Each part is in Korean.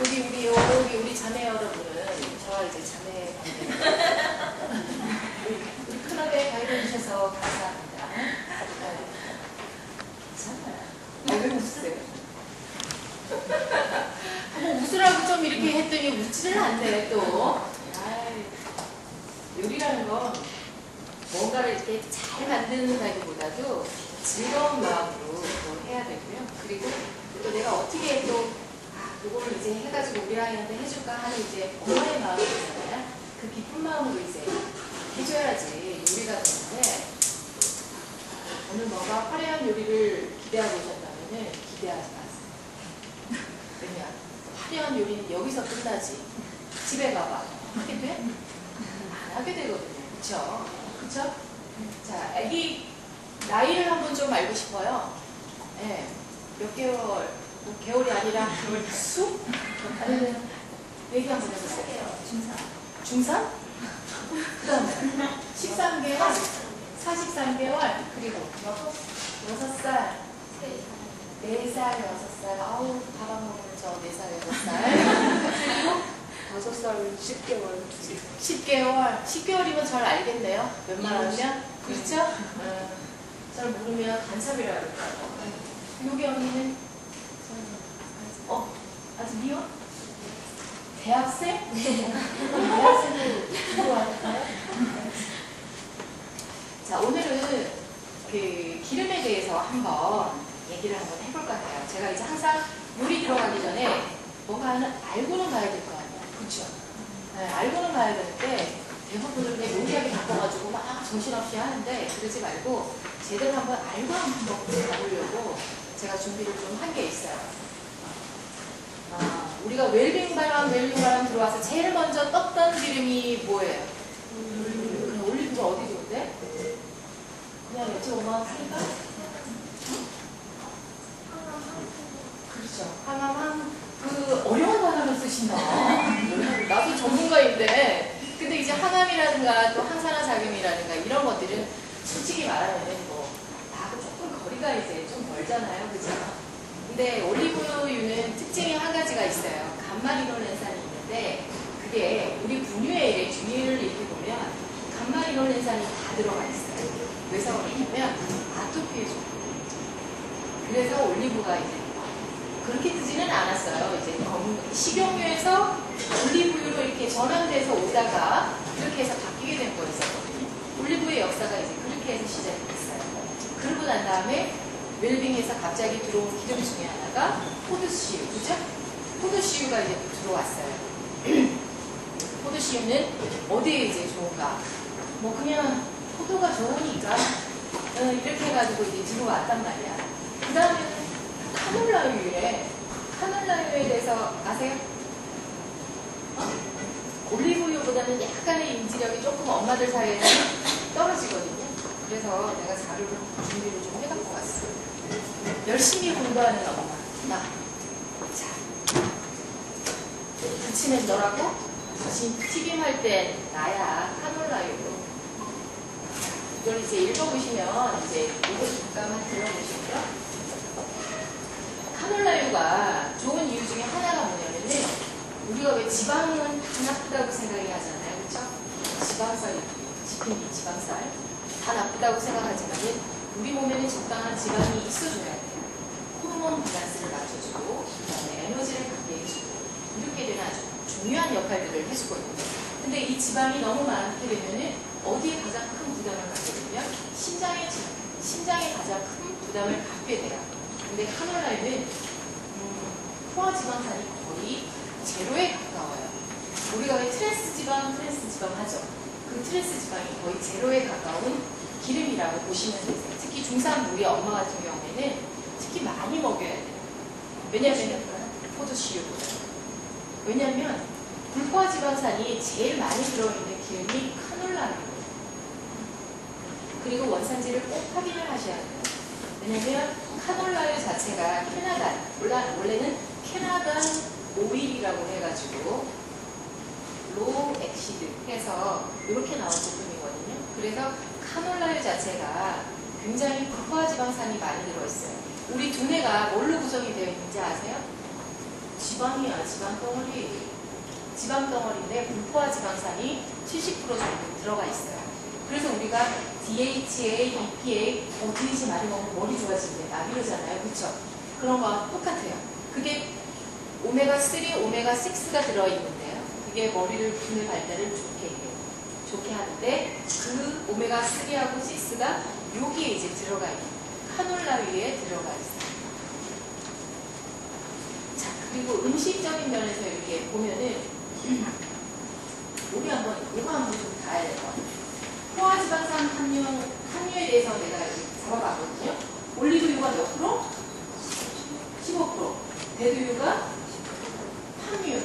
여기 우리 여기 우리 자매 여러분은 저와 이제 자매. 우리 클럽에 가입해 주셔서 감사합니다. 네. 괜찮아요. 어, 왜 웃으세요? 뭐 웃으라고 좀 이렇게 했더니 웃지를 않네 또. 아이, 요리라는 건 뭔가를 이렇게 잘 만드는다기보다도 즐거운 마음으로 또 해야 되고요. 그리고 또 내가 어떻게 또 아, 이거를 이제 해가지고 우리 아이한테 해줄까 하는 이제 엄마의 마음이 있잖아요. 그 기쁜 마음으로 이제 해줘야지 요리가 되는데 오늘 뭔가 화려한 요리를 기대하고 오셨다면 기대하지 마세요. 왜냐? 화려한 요리는 여기서 끝나지. 집에 가봐. 하게 돼? 안 하게 되거든요. 그쵸? 그쵸? 자, 아기 나이를 한번 좀 알고 싶어요. 예. 몇 개월, 뭐 개월이 아니라 수? 아니면 얘기 한번 해보세요. 중3 중3? 그 다음에 13개월, 43개월, 그리고 6살, 4살, 6살, 아우, 밥안 먹으면 저 4살, 6살. 5살 10개월 10개월, 10개월이면 절 알겠네요. 웬만하면. 그렇죠? 어, 절 모르면 간섭이라고 그럴까요? 여기 언니는, 어, 아직 미혼? 대학생? 대학생도 들어왔나요? 자, 오늘은 그 기름에 대해서 한번 얘기를 한번 해볼까 해요. 제가 이제 항상 요리 들어가기 전에 뭔가 하나 알고는 가야 될 거 아니에요. 그렇죠? 네, 알고는 가야 되는데 대부분은 그냥 요리하게 바꿔가지고 막 정신없이 하는데 그러지 말고 제대로 한번 알고 한번 가보려고 제가 준비를 좀 한 게 있어요. 아, 우리가 웰빙 바람, 웰빙 바람 들어와서 제일 먼저 떴던 기름이 뭐예요? 그냥 올리브 저 어디 좋은데? 그냥 여쭤보면 할까? 그렇죠. 항암함 그 어려운 단어를 쓰신다. 나도 전문가인데 근데 이제 항암이라든가 또 항산화 작용이라든가 이런 것들은 솔직히 말하면 뭐 나하고 조금 거리가 이제 좀 멀잖아요, 그죠? 근데 올리브유는 특징이 한 가지가 있어요. 감마리놀렌산이 있는데 그게 우리 분유의 주의를 이렇게 보면 감마리놀렌산이 다 들어가 있어요. 왜서 그러냐면 아토피에 좋고 그래서 올리브가 이제 그렇게 뜨지는 않았어요. 이제 검- 식용유에서 올리브유로 이렇게 전환돼서 오다가 이렇게 해서 바뀌게 된 거였었거든요. 올리브의 역사가 이제 그렇게 해서 시작이 됐어요. 그러고 난 다음에 웰빙에서 갑자기 들어온 기름 중에 하나가 포드씨유, 그죠? 포드씨유가 이제 들어왔어요. 포드씨유는 어디에 이제 좋은가? 뭐 그냥 포도가 좋으니까 어, 이렇게 해가지고 이제 들어왔단 말이야. 그 다음에는 카놀라유에 카놀라유에 대해서 아세요? 어? 올리브유보다는 약간의 인지력이 조금 엄마들 사이에는 떨어지거든요. 그래서 내가 자료를 준비를 좀 해갖고 왔어. 열심히 공부하는 엄마. 나. 자. 그치는 너라고? 지- 튀김할 땐 나야. 카놀라유로. 이걸 이제 읽어보시면 이제 이거 잠깐만 들어보시고요. 카놀라유가 좋은 이유 중에 하나가 뭐냐면은 우리가 왜 지방은 다 나쁘다고 생각이 하잖아요. 그렇죠? 지방살이 지핑이 지방살 다 나쁘다고 생각하지만은 우리 몸에는 적당한 지방이 있어줘야 돼요. 호르몬 밸런스를 맞춰주고 그다음에 에너지를 갖게 해주고 이렇게 되는 아주 중요한 역할들을 해주고 있거든요. 근데 이 지방이 너무 많게 되면은 어디에 가장 큰 부담을 갖게 되면 심장에 지- 심장에 가장 큰 부담을 갖게 돼요. 근데 카놀라유는 음, 포화 지방산이 거의 제로에 가까워요. 우리가 왜 트랜스 지방, 트랜스 지방 하죠? 그 트랜스 지방이 거의 제로에 가까운 기름이라고 보시면 되세요. 특히 중산 우리 엄마 같은 경우에는 특히 많이 먹여야 돼요. 왜냐면 포도씨유보다. 왜냐면 불포화 지방산이 제일 많이 들어있는 기름이 카놀라유예요. 그리고 원산지를 꼭 확인을 하셔야 돼요. 왜냐면 카놀라유 자체가 캐나다, 원래- 원래는 캐나다 오일이라고 해가지고 로 엑시드 해서 이렇게 나온 제품이거든요. 그래서 카놀라유 자체가 굉장히 불포화 지방산이 많이 들어있어요. 우리 두뇌가 뭘로 구성이 되어 있는지 아세요? 지방이야, 지방 덩어리. 지방 덩어리인데 불포화 지방산이 70% 정도 들어가 있어요. 그래서 우리가 DHA, EPA, 어, DHA 많이 먹으면 머리 좋아진대. 막 이러잖아요. 그쵸? 그런 거와 똑같아요. 그게 오메가3, 오메가6가 들어있는데요. 그게 머리를 분의 발달을 좋게 해요. 좋게 하는데 그 오메가 3하고 6가 여기에 이제 들어가 있는 카놀라유에 들어가 있어요. 자, 그리고 음식적인 면에서 이렇게 보면은 우리 한번 이거 한번 좀 봐야 될 것 같아요. 포화지방산 함유, 함유에 대해서 내가 잡아봤거든요. 올리브유가 몇 프로? 15%. 대두유가 함유.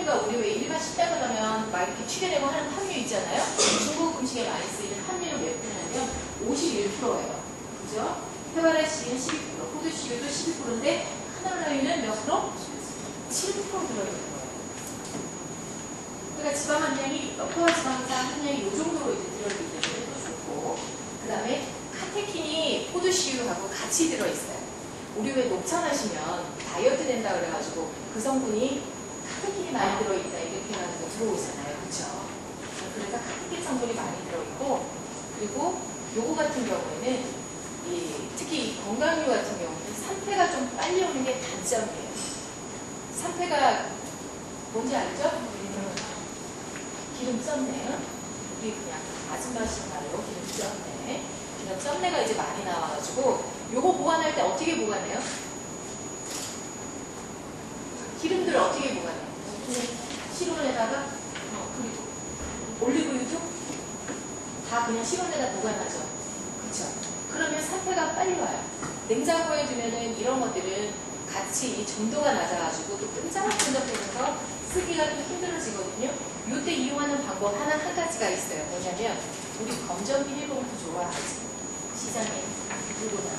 함유가 우리 왜 일반 식당 그러면 막 이렇게 추려내고 하는 함유 있잖아요. 중국 음식에 많이 쓰이는 함유는 몇 프로냐면 51%예요. 그죠? 해바라 씨는 12%, 호두씨유도 12%인데 카놀라유는 몇 프로? 7% 들어있는 거예요. 그러니까 지방 함량이 포화 지방산 함량이 이 정도로 이제 들어있기 때문에 또 좋고 그 다음에 카테킨이 포도씨유하고 같이 들어있어요. 우리 왜 녹차 마시면 다이어트 된다 그래가지고 그 성분이 카테킨이 많이 들어있다 이렇게 해가지고 들어오잖아요. 그쵸? 그래서 카테킨 성분이 많이 들어있고 그리고 요거 같은 경우에는 이 특히 이 건강유 같은 경우는 산패가 좀 빨리 오는 게 단점이에요. 산패가 뭔지 알죠? 기름 쪘네. 우리 그냥 아줌마식 말로 기름 쪘네. 기름 쪘네가 이제 많이 나와가지고 요거 보관할 때 어떻게 보관해요? 기름들을 어떻게 보관해요? 실온에다가 어, 그리고 올리브유도 다 그냥 실온에다 보관하죠. 그렇죠? 그러면 산패가 빨리 와요. 냉장고에 두면은 이런 것들은 같이 이 점도가 낮아가지고 또 끈적끈적해져서 쓰기가 좀 힘들어지거든요. 이때 이용하는 방법 하나 한 가지가 있어요. 뭐냐면 우리 검정 비닐봉투 좋아하지 시장에 누구나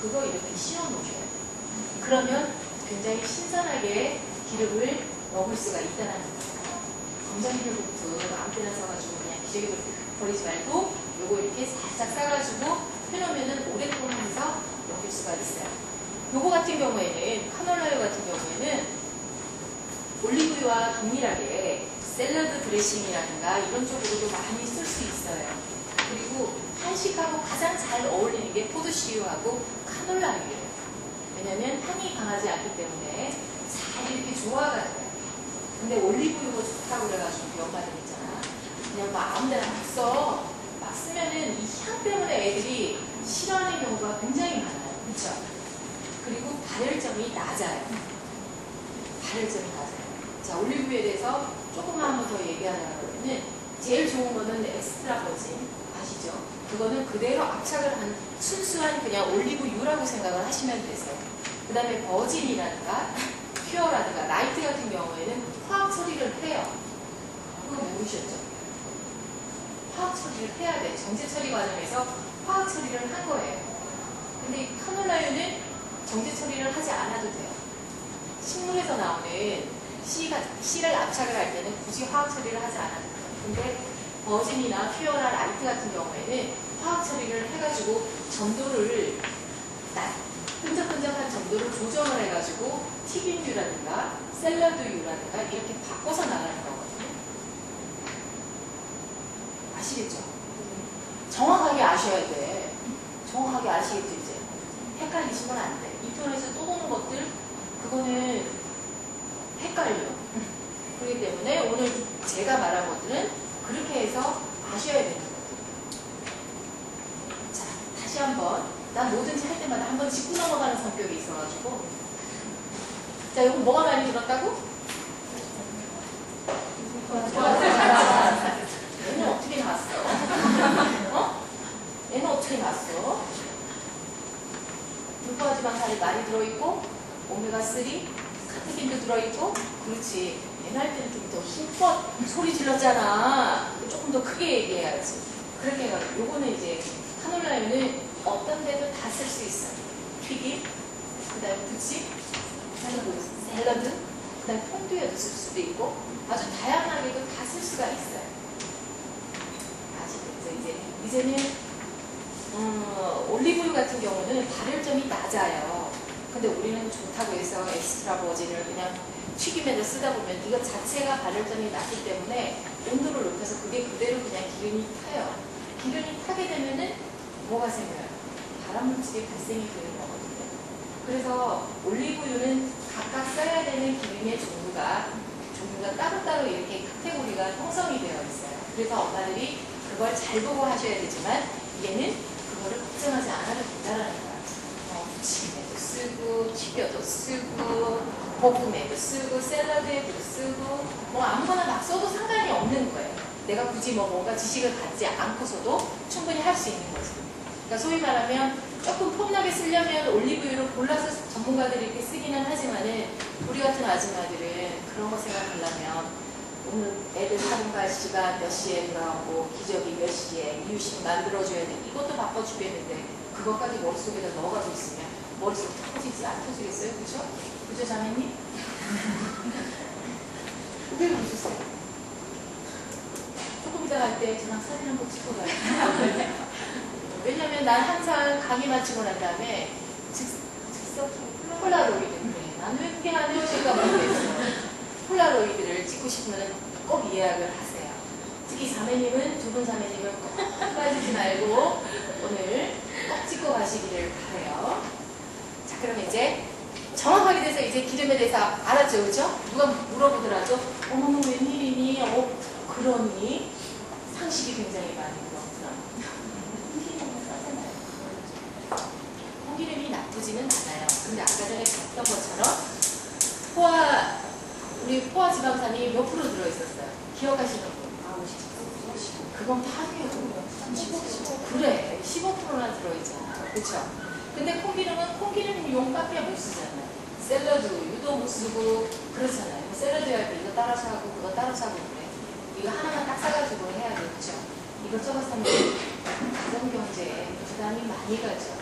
그거 이렇게 씌워 놓으셔요. 그러면 굉장히 신선하게 기름을 먹을 수가 있다는 거예요. 검정 비닐봉투 아무 때나 써가지고 그냥 기저귀 버리지 말고 요거 이렇게 살짝 싸가지고 해놓으면은 오랫동안 해서 먹을 수가 있어요. 요거 같은 경우에는 카놀라유 같은 경우에는 올리브유와 동일하게 샐러드 드레싱이라든가 이런 쪽으로도 많이 쓸 수 있어요. 그리고 한식하고 가장 잘 어울리는 게 포도씨유하고 카놀라유예요. 왜냐면 향이 강하지 않기 때문에 잘 이렇게 조화가 돼요. 근데 올리브유가 좋다고 그래가지고 연마들 있잖아. 그냥 막 아무데나 막 써. 막 쓰면은 이 향 때문에 애들이 싫어하는 경우가 굉장히 많아요. 그쵸? 그리고 발열점이 낮아요. 발열점이 낮아요. 자, 올리브유에 대해서 조금만 한 번 더 얘기하자면은 제일 좋은 거는 엑스트라 버진 아시죠? 그거는 그대로 압착을 한 순수한 그냥 올리브유라고 생각을 하시면 되세요. 그 다음에 버진이라든가 퓨어라든가 라이트 같은 경우에는 화학 처리를 해요. 그거 모르셨죠? 화학 처리를 해야 돼. 정제 처리 과정에서 화학 처리를 한 거예요. 근데 이 카놀라유는 정제 처리를 하지 않아도 돼요. 식물에서 나오는 씨가, 씨를 압착을 할 때는 굳이 화학 처리를 하지 않아도 돼요. 근데 버진이나 퓨어나 라이트 같은 경우에는 화학 처리를 해가지고 점도를 딱 끈적끈적한 점도를 조정을 해가지고 튀김유라든가 샐러드유라든가 이렇게 바꿔서 나가는 거거든요. 아시겠죠? 정확하게 아셔야 돼. 정확하게 아시겠죠, 이제? 헷갈리시면 안 돼. 인터넷에 또 보는 것들, 그거는 헷갈려. 그렇기 때문에 오늘 제가 말한 것들은 그렇게 해서 아셔야 되는 거예요. 자, 다시 한번. 난 뭐든지 할 때마다 한 번 짚고 넘어가는 성격이 있어가지고. 자, 이거 뭐가 많이 들었다고? 얘는 어떻게 나왔어? 어? 얘는 어떻게 나왔어? 불포화지 방산이 많이 들어있고 오메가3 카테킨도 들어있고 그렇지 옛날 때는 좀 더 힘껏 소리 질렀잖아 조금 더 크게 얘기해야지 그렇게 해가지고 요거는 이제 카놀라유는 어떤 데도 다 쓸 수 있어 튀김 그 다음에 부치 샐러드 그 다음에 퐁듀에도 쓸 수도 있고 아주 다양하게도 다 쓸 수가 있어요 아시겠죠 이제 이제는 어, 올리브유 같은 경우는 발열점이 낮아요. 근데 우리는 좋다고 해서 엑스트라 버진을 그냥 튀김에다 쓰다 보면 이거 자체가 발열전이 낮기 때문에 온도를 높여서 그게 그대로 그냥 기름이 타요. 기름이 타게 되면은 뭐가 생겨요? 발암물질이 발생이 되는 거거든요. 그래서 올리브유는 각각 써야 되는 기름의 종류가 종류가 따로따로 이렇게 카테고리가 형성이 되어 있어요. 그래서 엄마들이 그걸 잘 보고 하셔야 되지만 얘는 그거를 걱정하지 않아도 된다는 거예요. 어, 부침에도 쓰고 튀겨도 쓰고 볶음에도 쓰고 샐러드에도 쓰고 뭐 아무거나 막 써도 상관이 없는 거예요. 내가 굳이 뭐 뭔가 지식을 갖지 않고서도 충분히 할 수 있는 거죠. 그러니까 소위 말하면 조금 폼나게 쓰려면 올리브유를 골라서 전문가들이 이렇게 쓰기는 하지만은 우리 같은 아줌마들은 그런 거 생각하려면 오늘 애들 사는 갈 시간 몇 시에 들어가고 기저귀 몇 시에 이유식 만들어줘야 돼 이것도 바빠 죽겠는데 그것까지 머릿속에다 넣어가지고 있으면 머릿속 터지지 안 터지겠어요? 그죠? 그죠 자매님? 왜 웃으세요? 조금 이따 갈 때 저랑 사진 한번 찍고 가요. 왜냐면 난 항상 강의 마치고 난 다음에 즉, 즉석 폴라로이드 그래. 나는 왜 그게 안 해오실까 모르겠어. 폴라로이드를 찍고 싶으면 꼭 예약을 하세요. 특히 자매님은 두 분 자매님은 꼭 빠지지 말고 오늘 꼭 찍고 가시기를 바래요. 자 그럼 이제 정확하게 돼서 이제 기름에 대해서 알았죠, 그죠? 누가 물어보더라도 어머머 웬일이니? 어 그러니 상식이 굉장히. 홍기름은 싸잖아요. 나쁘지는 않아요. 근데 아까 전에 봤던 것처럼 포화 우리 포화 지방산이 몇 프로 들어 있었어요? 기억하시는 분? 아, 50. 그건 탑이에요. 15, 그래, 15%나 들어 있잖아. 그쵸? 근데 콩기름은 콩기름 용 카페 못 쓰잖아요. 샐러드 유도 못 쓰고 그렇잖아요. 뭐 샐러드 할 때 이거 따라서 하고 그거 따라서 하고 그래. 이거 하나만 딱 사가지고 해야 되겠죠. 이것저것 사면 가정경제에 부담이 많이 가죠. 그렇죠?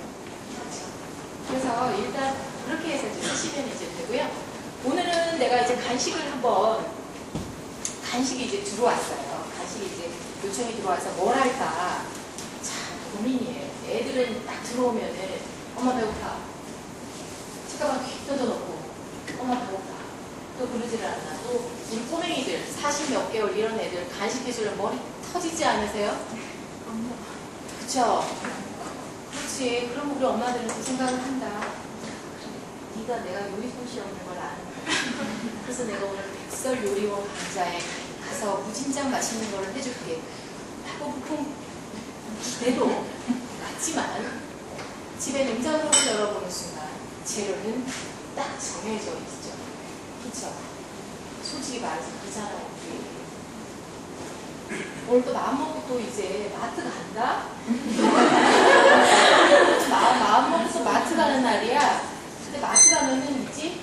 그래서 일단 그렇게 해서 이제 쓰시면 이제 되고요. 오늘은 내가 이제 간식을 한번 간식이 이제 들어왔어요. 간식이 이제 요청이 들어와서 뭘 할까 참 고민이에요. 애들은 딱 들어오면은 엄마 배고파. 책가방 휙 던져놓고 엄마 배고파. 또 그러지를 않아. 또 우리 꼬맹이들 40 몇 개월 이런 애들 간식 해주면 머리 터지지 않으세요? 그쵸? 그렇지. 그럼 우리 엄마들은 그 생각을 한다. 네가 내가 요리 솜씨 없는 걸 아는 거야. 그래서 내가 오늘 백설 요리원 강좌에 가서 무진장 맛있는 걸 해줄게. 하고 보통 기대도 같지만 집에 냉장고를 열어보는 순간 재료는 딱 정해져 있죠. 그쵸? 솔직히 말해서 그잖아요. 오늘 또 마음 먹고 또 이제 마트 간다? 마음, 마음 먹고서 마트 가는 날이야. 근데 마트 가면은 있지?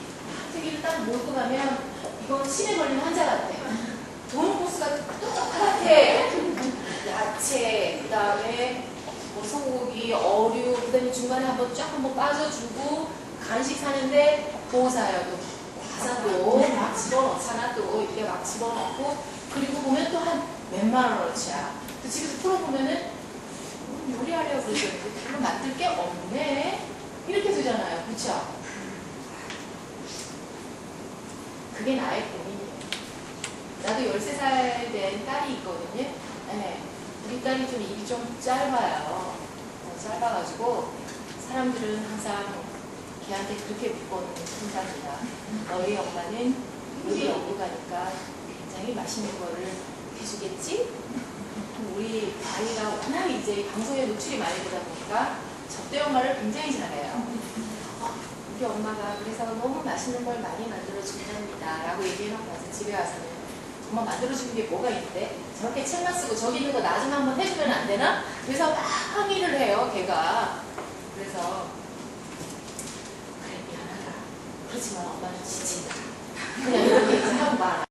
마트기를 딱 몰고 가면 이건 치매 걸린 환자 같아. 돈 코스가 똑같아. 야채, 그 다음에 뭐 소고기, 어류, 그 다음에 중간에 한번 쫙 한번 빠져주고 간식 사는데? 또 과자도 막 집어넣잖아 또 이렇게 막 집어넣고 그리고 보면 또 한 몇만 원어치야. 그 집에서 풀어보면은 음, 요리하려고 그랬는데 별로 만들 게 없네. 이렇게 되잖아요. 그쵸? 그게 나의 고민이에요. 나도 13살 된 딸이 있거든요. 네. 우리 딸이 좀 입이 좀 짧아요. 어, 짧아가지고 사람들은 항상 걔한테 그렇게 묶어놓는 순간이다. 너희 엄마는 요리 연구가니까 굉장히 맛있는 거를 해주겠지? 우리 아이가 워낙 이제 방송에 노출이 많이 되다 보니까 접대 엄마를 굉장히 잘해요. 어, 우리 엄마가 그래서 너무 맛있는 걸 많이 만들어준답니다. 라고 얘기해놓고 와서 집에 와서는 엄마 만들어주는 게 뭐가 있는데 저렇게 책만 쓰고 저기 있는 거 나중에 한번 해주면 안 되나? 그래서 막 항의를 해요, 걔가. 그래서 그래, 미안하다. 그렇지만 엄마는 지친다. 그냥 이렇게 하고 말아.